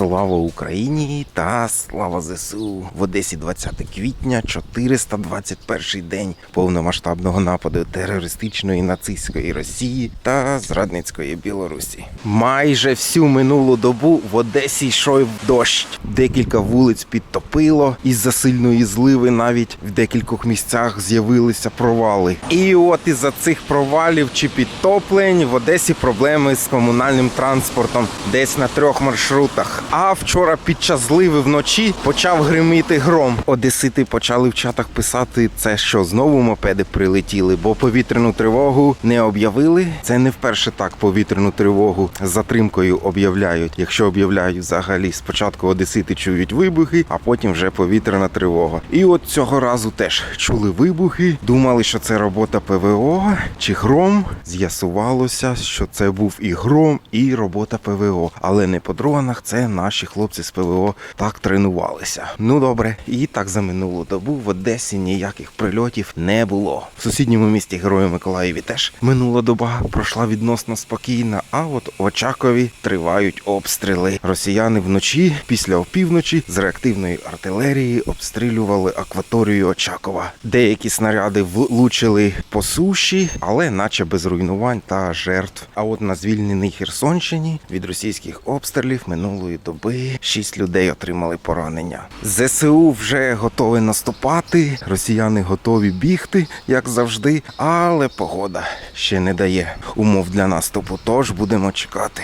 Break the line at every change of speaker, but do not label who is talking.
Слава Україні та слава ЗСУ в Одесі 20 квітня, 421 день повномасштабного нападу терористичної нацистської Росії та зрадницької Білорусі. Майже всю минулу добу в Одесі йшов дощ. Декілька вулиць підтопило із-за сильної зливи. Навіть в декількох місцях з'явилися провали. І от із-за цих провалів чи підтоплень в Одесі проблеми з комунальним транспортом десь на трьох маршрутах. А вчора під час зливи вночі почав гриміти гром. Одесити почали в чатах писати це, що знову мопеди прилетіли, бо повітряну тривогу не об'явили. Це не вперше так повітряну тривогу з затримкою об'являють. Якщо об'являють взагалі, спочатку одесити чують вибухи, а потім вже повітряна тривога. І от цього разу теж чули вибухи, думали, що це робота ПВО чи гром. З'ясувалося, що це був і гром, і робота ПВО. Але не по дронах, це наші хлопці з ПВО так тренувалися. Ну добре, і так за минулу добу в Одесі ніяких прильотів не було. В сусідньому місті Герою Миколаєві теж минула доба пройшла відносно спокійно. А от в Очакові тривають обстріли. Росіяни вночі після опівночі з реактивної артилерії обстрілювали акваторію Очакова. Деякі снаряди влучили по суші, але наче без руйнувань та жертв. А от на звільненій Херсонщині від російських обстрілів минулої доби шість людей отримали поранення. ЗСУ вже готові наступати, росіяни готові бігти, як завжди, але погода ще не дає умов для наступу. Тож будемо чекати.